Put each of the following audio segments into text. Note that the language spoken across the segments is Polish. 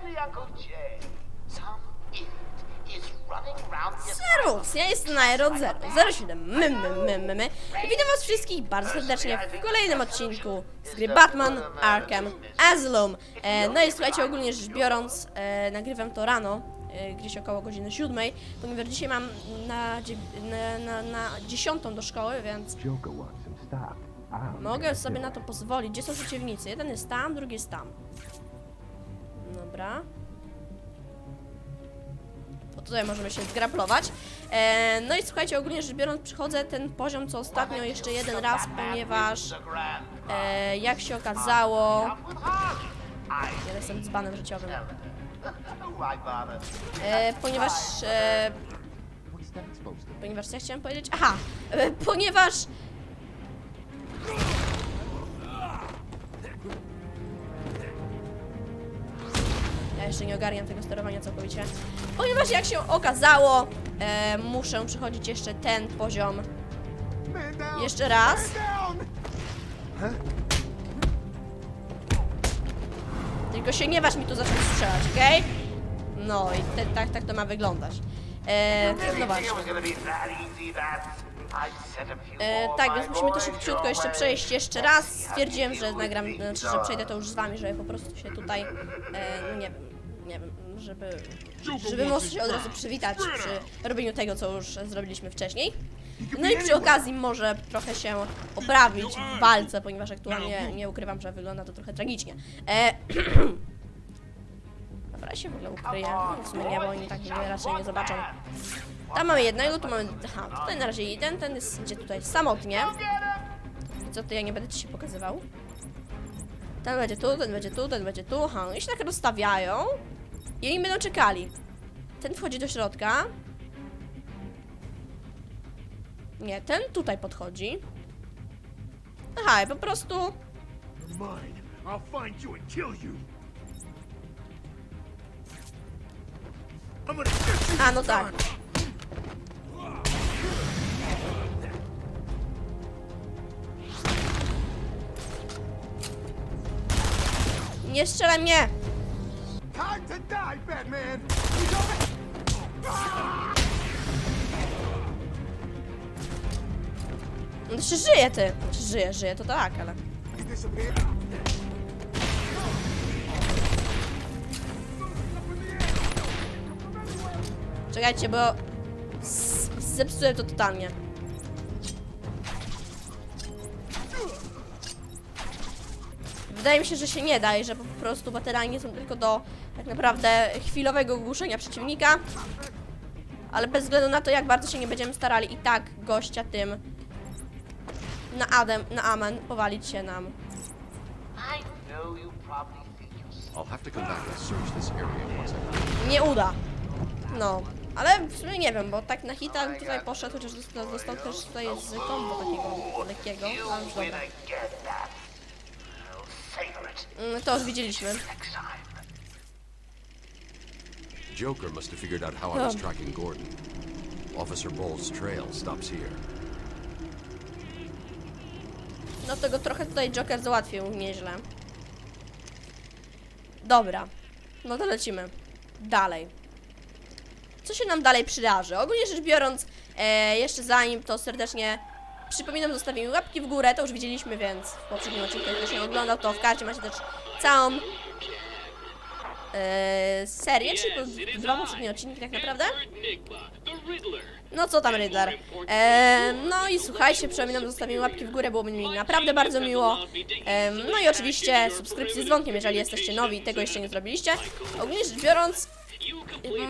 Exactly, Uncle Jay. Some idiot is running around the Servus, ja jestem Aero 007 my, my, my, my, my. I witam was wszystkich bardzo serdecznie w kolejnym odcinku z gry Batman Arkham Asylum. E, no i słuchajcie, ogólnie rzecz biorąc, e, nagrywam to rano, e, gdzieś około godziny 7, ponieważ dzisiaj mam na, na, na, na 10 do szkoły, więc. I'm mogę sobie na to pozwolić. Gdzie są przeciwnicy? Jeden jest tam, drugi jest tam. Dobra. Bo tutaj możemy się zgraplować. E, no i słuchajcie, ogólnie rzecz biorąc, przychodzę ten poziom co ostatnio jeszcze jeden raz, ponieważ e, jak się okazało, ja jestem dzbanem życiowym, e, ponieważ, e, ponieważ co ja chciałem powiedzieć? Aha, e, ponieważ jeszcze nie ogarniam tego sterowania całkowicie. Ponieważ jak się okazało, e, muszę przechodzić jeszcze ten poziom jeszcze raz. Tylko się nie waż mi tu zacząć strzelać, okej? No i te, tak, tak to ma wyglądać. E, no właśnie. Tak, więc musimy to szybciutko jeszcze przejść jeszcze raz. Stwierdziłem, że nagram, znaczy, że przejdę to już z wami, żeby po prostu się tutaj, e, no nie wiem, nie wiem, żeby, żeby móc się od razu przywitać przy robieniu tego, co już zrobiliśmy wcześniej. No i przy okazji może trochę się poprawić w walce, ponieważ aktualnie nie ukrywam, że wygląda to trochę tragicznie. E, Dobra, się w ogóle ukryję, w sumie nie, bo oni tak mnie raczej nie zobaczą. Tam mamy jednego, tu mamy, aha, tutaj na razie jeden, ten jest gdzie tutaj samotnie. I co, to ja nie będę ci się pokazywał? Ten będzie tu, ten będzie tu, ten będzie tu, aha, i się tak rozstawiają. I oni będą czekali. Ten wchodzi do środka. Nie, ten tutaj podchodzi. Aha, i po prostu... A, no tak. Nie strzelaj mnie! On jeszcze żyje, ty! Żyje, żyje, to tak, ale... Czekajcie, bo... Zepsułem to totalnie. Wydaje mi się, że się nie da i że po prostu baterie są tylko do tak naprawdę chwilowego ogłuszenia przeciwnika. Ale bez względu na to, jak bardzo się nie będziemy starali, i tak gościa tym na Adem, na Amen powalić się nam. Nie uda. No, ale w sumie nie wiem, bo tak na hita tutaj poszedł, chociaż dostał, dostał też tutaj z kombo takiego lekkiego, ale już dobra. again, that. I'll savor it Mm, To już widzieliśmy. Joker must have figured out how I was Um. tracking Gordon. Officer Ball's trail stops here. No tego trochę tutaj Joker załatwił nieźle. Dobra, no to lecimy. Dalej. Co się nam dalej przydarzy? Ogólnie rzecz biorąc, e, jeszcze zanim to serdecznie przypominam, zostawimy łapki w górę, to już widzieliśmy, więc w poprzednim odcinku, jak ktoś nie oglądał, to w karcie macie też całą e, serię, czyli po- dwa poprzednie odcinki tak naprawdę. No co tam Riddler? E, no i słuchajcie, przypominam, zostawienie łapki w górę, byłoby mi naprawdę bardzo miło. E, no i oczywiście subskrypcji z dzwonkiem, jeżeli jesteście nowi i tego jeszcze nie zrobiliście. Ogólnie rzecz biorąc,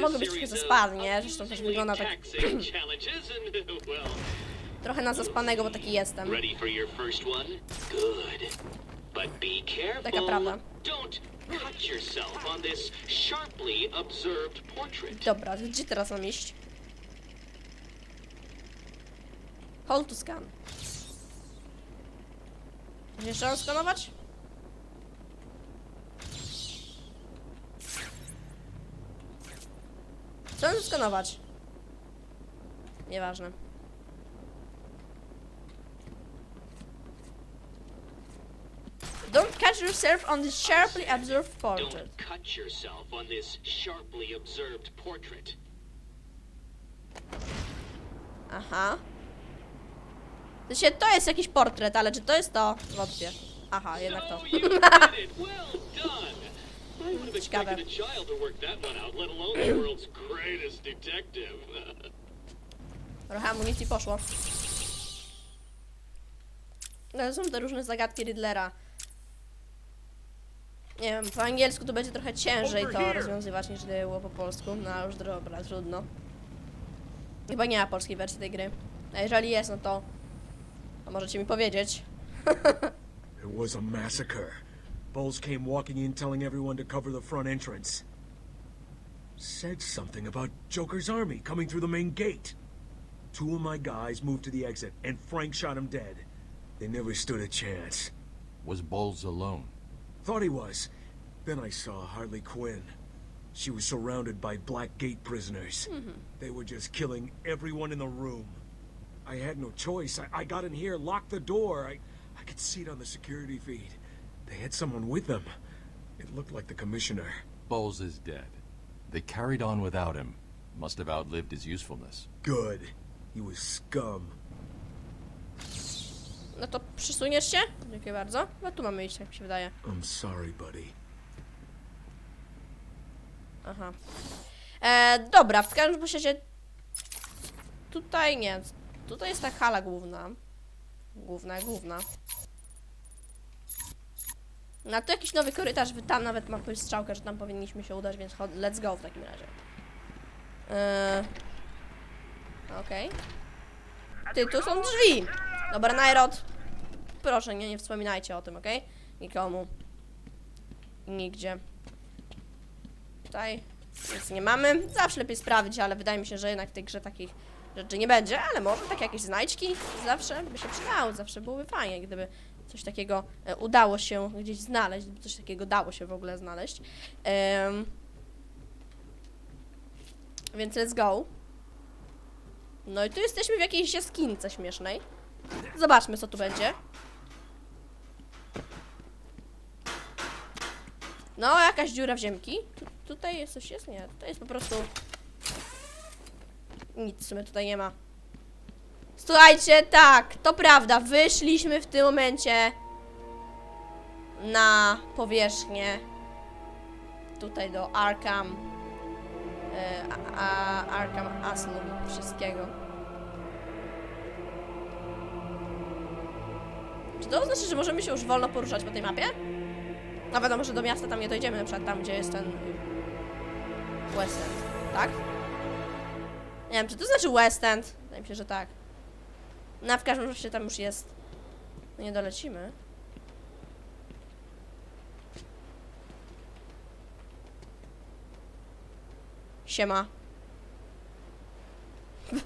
mogę być trochę zaspany, nie? Zresztą też wygląda tak trochę na zaspanego, bo taki jestem. Ready for your first one? Good. But be careful. Taka prawda. Don't cut yourself on this sharply observed portrait. Dobra, gdzie teraz mam iść? Hold to scan. Jeszcze raz skanować? Co mam skanować? Nieważne. Don't catch cut yourself on this sharply observed portrait. Don't cut yourself on this sharply observed portrait. Aha. To się, to jest jakiś portret, ale czy to jest to? Wątpię. Aha, jednak to. Ciekawe. to. Trochę amunicji poszło. No, są te różne zagadki Riddlera. Nie wiem, po angielsku to będzie trochę ciężej to rozwiązywać niż było po polsku. No ale już dobra, trudno. Chyba nie ma polskiej wersji tej gry. A jeżeli jest, no to... To możecie mi powiedzieć. It was a massacre. Bowles came walking in telling everyone to cover the front entrance. Said something about Joker's army coming through the main gate. Two of my guys moved to the exit, and Frank shot him dead. They never stood a chance. Was Bowles alone? Thought he was. Then I saw Harley Quinn. She was surrounded by Black Gate prisoners. Mm-hmm. They were just killing everyone in the room. I had no choice. I, I got in here, locked the door. I, I could see it on the security feed. They had someone with them. It looked like the commissioner. Bowles is dead. They carried on without him. Must have outlived his usefulness. Good. He was scum. No to przysuniesz się? Dziękuję bardzo. No tu mamy iść, jak mi się wydaje. I'm sorry, buddy. Aha. E, dobra, w każdym razie tutaj nie. Tutaj jest ta hala główna. Główna, główna. Na to jakiś nowy korytarz, wy tam nawet mam strzałkę, że tam powinniśmy się udać, więc let's go w takim razie. E, Okej. Ty, tu są drzwi! Dobra, Najrod. Proszę, nie, nie wspominajcie o tym, okej? Nikomu. Nigdzie. Tutaj nic nie mamy. Zawsze lepiej sprawdzić, ale wydaje mi się, że jednak w tej grze takich rzeczy nie będzie, ale może takie jakieś znajdźki zawsze by się przydały, zawsze byłoby fajnie, gdyby coś takiego e, udało się gdzieś znaleźć, gdyby coś takiego dało się w ogóle znaleźć. Więc let's go. No i tu jesteśmy w jakiejś jaskince śmiesznej. Zobaczmy, co tu będzie. No, jakaś dziura w ziemki. Tu, tutaj jest coś jest? Nie, tutaj jest po prostu... Nic w sumie tutaj nie ma. Słuchajcie, tak, to prawda, wyszliśmy w tym momencie na powierzchnię tutaj do Arkham e, a, Arkham Asylum wszystkiego. Czy to oznacza, że możemy się już wolno poruszać po tej mapie? No wiadomo, że do miasta tam nie dojdziemy, na przykład tam, gdzie jest ten West End, tak? Nie wiem, czy to znaczy West End? Wydaje mi się, że tak. No, w każdym razie tam już jest. No nie dolecimy. Siema.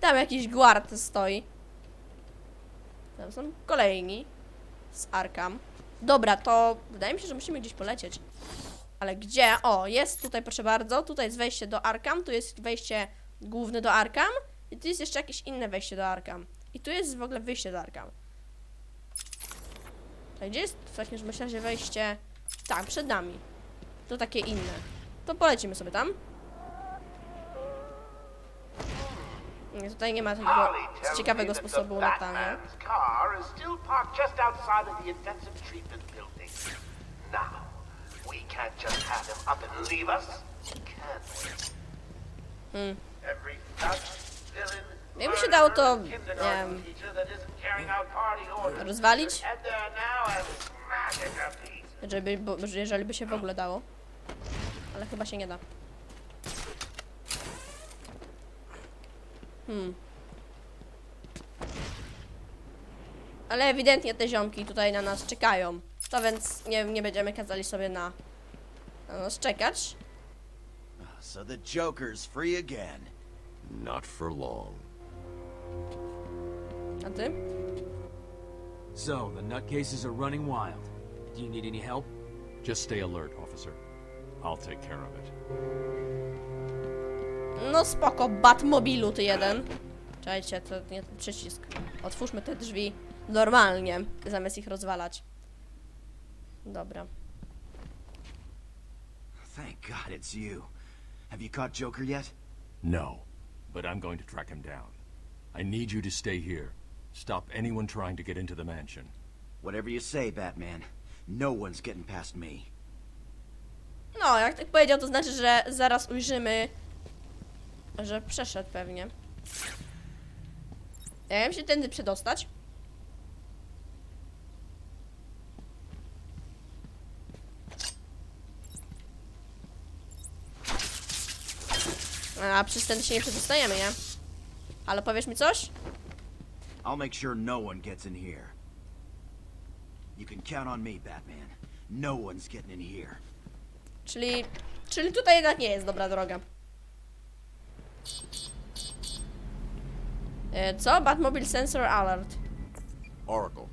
Tam jakiś guard stoi. Tam są kolejni z Arkham. Dobra, to wydaje mi się, że musimy gdzieś polecieć. Ale gdzie? O, jest tutaj, proszę bardzo. Tutaj jest wejście do Arkham, tu jest wejście główne do Arkham. I tu jest jeszcze jakieś inne wejście do Arkham. I tu jest w ogóle wyjście do Arkham. A gdzie jest w takim myślę, że wejście... Tak, przed nami. To takie inne. To polecimy sobie tam. Nie, tutaj nie ma takiego Harley tells ciekawego sposobu latania. Hmm. Jakby się dało to, nie wiem, rozwalić? Jeżeli, bo, jeżeli by się w ogóle dało. Ale chyba się nie da. Hmm. Ale ewidentnie te ziomki tutaj na nas czekają. To więc nie, nie będziemy kazali sobie na, na nas czekać. So the Joker's free again. Not for long. A ty? So, the nutcases are running wild. Do you need any help? Just stay alert, officer. I'll take care of it. No spoko, Batmobilu ty jeden. Czekajcie, to nie ten przycisk. Otwórzmy te drzwi normalnie, zamiast ich rozwalać. Dobra. Thank God it's you. Have you caught Joker yet? No, but I'm going to track him down. I need you to stay here. Stop anyone trying to get into the mansion. Whatever you say, Batman. No one's getting past me. No, jak tak powiedział, to znaczy, że zaraz ujrzymy, że przeszedł pewnie. Ja wiem się tędy przedostać. A przez ten się nie przedostajemy, nie? Ale powiesz mi coś? I'll make sure no one gets in here. You can count on me, Batman. No one's getting in here. Czyli, czyli tutaj jednak nie jest dobra droga. Uh, co? Batmobile Sensor Alert. Oracle,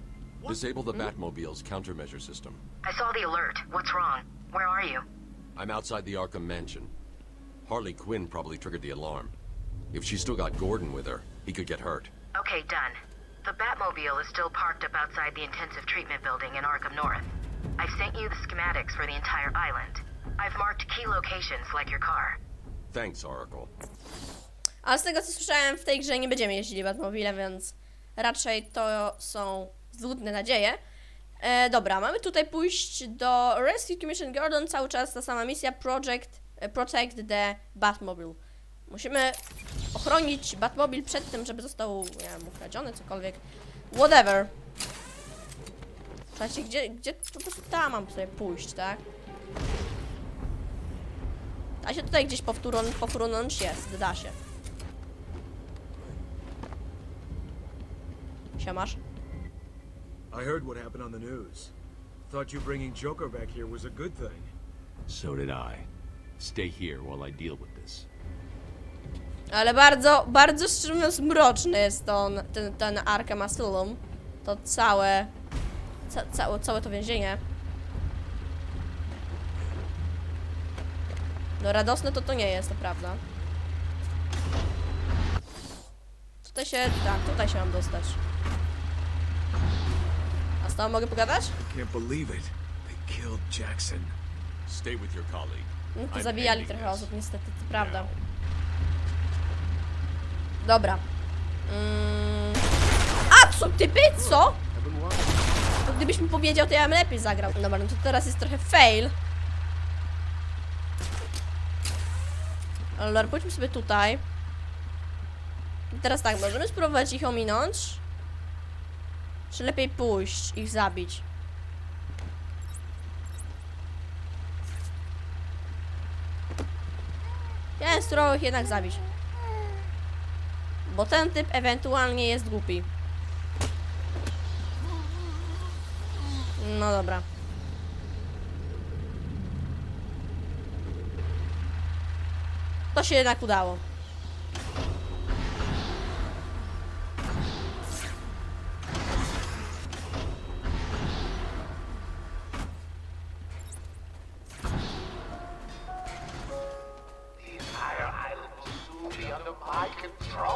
disable the hmm? Batmobile's countermeasure system. I saw the alert. What's wrong? Where are you? I'm outside the Arkham Mansion. Harley Quinn probably triggered the alarm. If she still got Gordon with her, he could get hurt. Okay, done. The Batmobile is still parked up outside the intensive treatment building in Arkham North. I've sent you the schematics for the entire island. I've marked key locations like your car. Thanks, Oracle. Ale z tego co słyszałem, w tej grze nie będziemy jeździli Batmobile, więc raczej to są złudne nadzieje. E, dobra, mamy tutaj pójść do Rescue Commission Gordon, cały czas ta sama misja, Project, e, Protect the Batmobile. Musimy ochronić Batmobile przed tym, żeby został, nie wiem, ukradziony, cokolwiek. Whatever. Słuchajcie, gdzie, gdzie, po prostu tam mam sobie pójść, tak? Da się tutaj gdzieś powtórą, powtórnąć? Jest, da się. Siemasz? I heard what happened on the news. Thought you bringing Joker back here was a good thing. So did I. Stay here while I deal with this. Ale bardzo, bardzo szczerze mówiąc mroczny jest on, ten, ten Arkham Asylum. To całe, ca, całe, całe to więzienie. No radosne to to nie jest, to prawda. Tutaj się, tak, tutaj się mam dostać. Z tobą mogę pogadać? Can't believe it. They killed Jackson. Stay with your colleague. No to I'm zabijali ending trochę this. osób, niestety, to prawda. Dobra. Mm. A, co typy? Co? To gdybyś mi powiedział, to ja bym lepiej zagrał. Dobra, no to teraz jest trochę fail. Ale pójdźmy sobie tutaj. I teraz tak, możemy spróbować ich ominąć. Czy lepiej pójść, ich zabić? Ja ich jednak zabić. Bo ten typ ewentualnie jest głupi. No dobra. To się jednak udało. My control.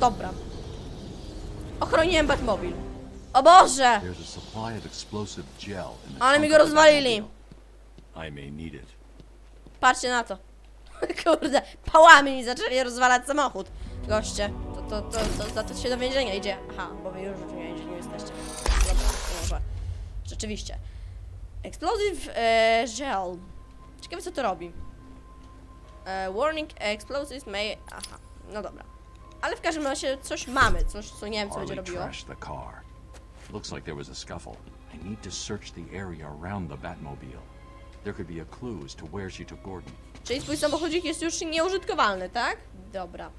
Dobra. Ochroniłem Batmobil. O Boże! There's a supply of explosive gel in the Ale mi trunk go of the rozwalili. Batmobile. I may need it. Patrzcie na to. Kurde, pałami mi zaczęli rozwalać samochód. Goście, to, to, to, to, za to się do więzienia idzie. Aha, bo wy już w więzieniu jesteście. Dobra, może. Rzeczywiście. Explosive e, gel. Ciekawe co to robi. E, warning, explosives may... Aha, no dobra. Ale w każdym razie coś mamy, coś co nie wiem co będzie Harley robiło. trashed the car. Looks like there was a scuffle. I need to search the area around the Batmobile. There could be a clue as to where she took Gordon. Czyli twój samochodzik jest już nieużytkowalny, tak? Dobra.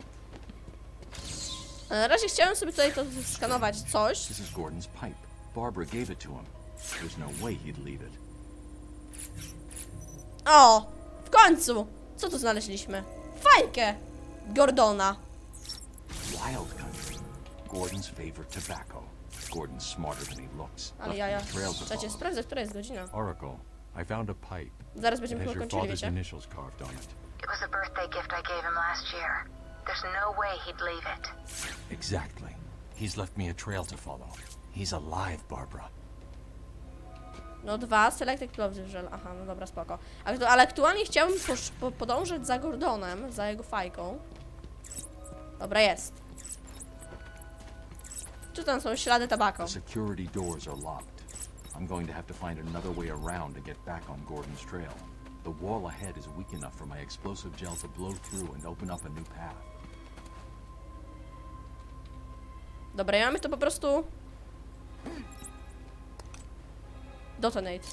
A na razie chciałem sobie tutaj to skanować coś. This is Gordon's pipe. Barbara gave it to him. There's no way he'd leave it. O! W końcu! Co tu znaleźliśmy? Fajkę! Gordona. Wild country. Gordon's favorite tobacco. Gordon's smarter than he looks. Ale trails to Trzecie sprawdzę, która jest godzina. Oracle, I found a pipe. Zaraz będziemy chyba kończyli, wiecie? initials carved on it. It was a birthday gift I gave him last year. There's no way he'd leave it. Exactly. He's left me a trail to follow. He's alive, Barbara. No dwa, Selected Clothes Żel. Aha, no dobra, spoko. Aktu- ale aktualnie chciałbym po podążać za Gordonem, za jego fajką. Dobra, jest. Czy tam są ślady tabako? Security doors are locked. I'm going to have to find another way around to get back on Gordon's trail. The wall ahead is weak enough for my explosive gel to blow through and open up a new path. Dobra, ja mamy to po prostu... Detonate.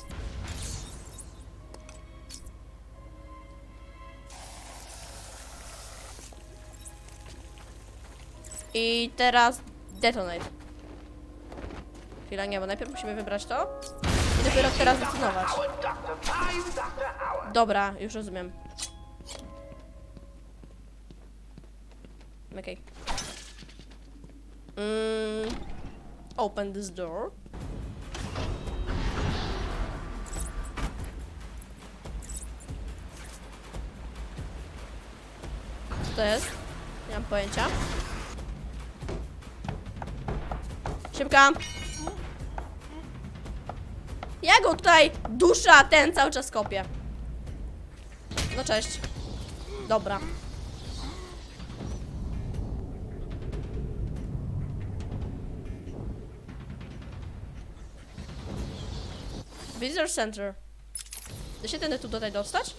I teraz detonate. Chwila, nie, bo najpierw musimy wybrać to. I dopiero teraz detonować. Dobra, już rozumiem. Okej. Mm, open this door. To jest? Nie mam pojęcia. Szybka! Ja go tutaj dusza, ten cały czas kopie. No cześć. Dobra. Visitor Center. Da się tędy tu tutaj dostać?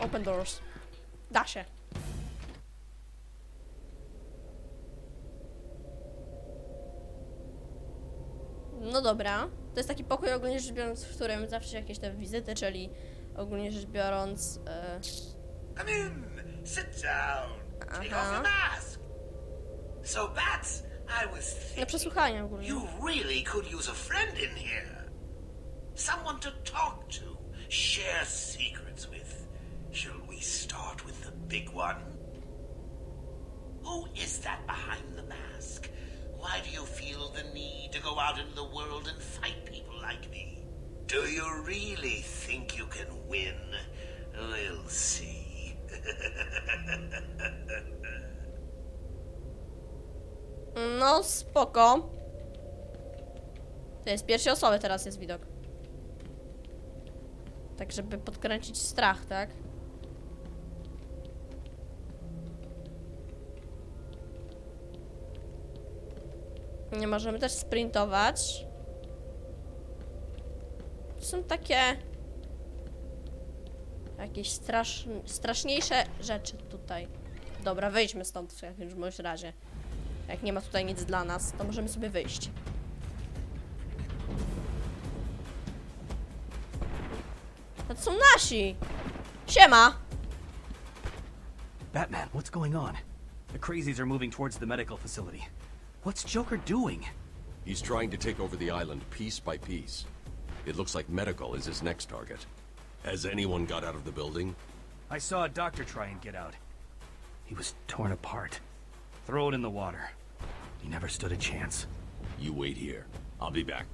Open doors. Da się. No dobra. To jest taki pokój ogólnie rzecz biorąc, w którym zawsze się jakieś te wizyty, czyli ogólnie rzecz biorąc... E, Come in. Sit down. Take off Aha. your mask. So, Bats, I was na thinking, przesłuchania ogólnie. you really could use a friend in here. Someone to talk to, share secrets with. Shall we start with the big one? Who is that behind the mask? Why do you feel the need to go out into the world and fight people like me? Do you really think you can win? We'll see. No spoko. To jest pierwszej osoby teraz jest widok. Tak, żeby podkręcić strach, tak? Nie możemy też sprintować. To są takie... Jakieś strasz... straszniejsze rzeczy tutaj. Dobra, wyjdźmy stąd w jakimś bądź razie. Jak nie ma tutaj nic dla nas, to możemy sobie wyjść. To są nasi! Siema! Batman, what's going on? The crazies are moving towards the medical facility. What's Joker doing? He's trying to take over the island piece by piece. It looks like medical is his next target. Has anyone got out of the building? I saw a doctor try and get out. He was torn apart, thrown in the water. He never stood a chance. You wait here. I'll be back.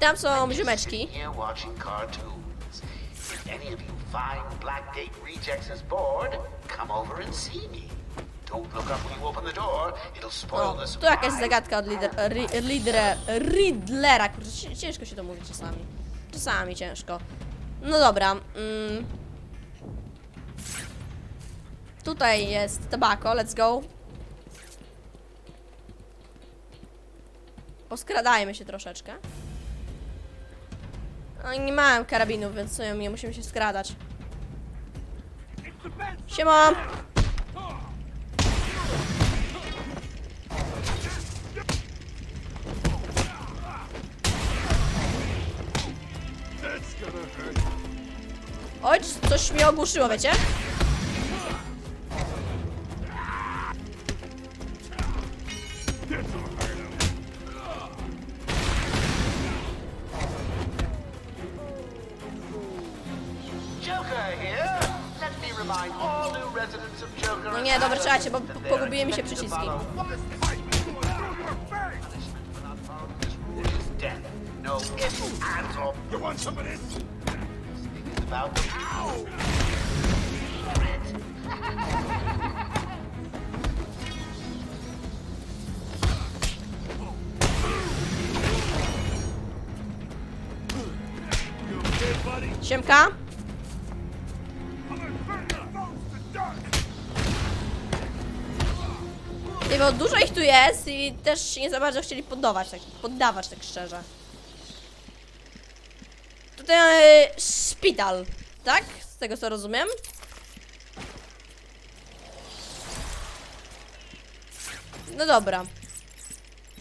Tam są ziomeczki. Here watching cartoons. If any of you fine Blackgate rejects is bored, come over and see me. O, tu jakaś zagadka od lider, ri, lidera, Riddlera. Kurczę, ci- ciężko się to mówi czasami. Czasami ciężko. No dobra. Mm. Tutaj jest tabako, let's go. Poskradajmy się troszeczkę. No i nie mam karabinów, więc nie musimy się skradać. Siema! Oj, coś mnie ogłuszyło, wiecie? No nie, dobra, czekajcie, bo pogubiły mi się przyciski. No ifs, ands, or You want some of this? about Siemka. Nie, bo dużo ich tu jest i też nie za bardzo chcieli poddawać, tak, poddawać tak szczerze. Tutaj mamy szpital, tak? Z tego co rozumiem. No dobra.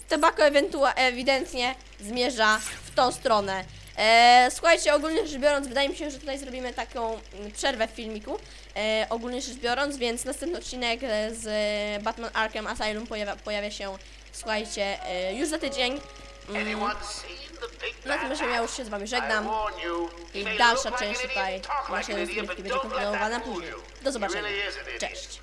Tobacco ewentua- ewidentnie zmierza w tą stronę. E, słuchajcie, ogólnie rzecz biorąc, wydaje mi się, że tutaj zrobimy taką mm, przerwę w filmiku. E, ogólnie rzecz biorąc, więc następny odcinek e, z Batman Arkham Asylum pojawia, pojawia się, słuchajcie, e, już za tydzień. Mm, na tym bad że ja już się z wami żegnam. I dalsza część tutaj naszej rozgrywki będzie kontynuowana później. Do zobaczenia. Cześć.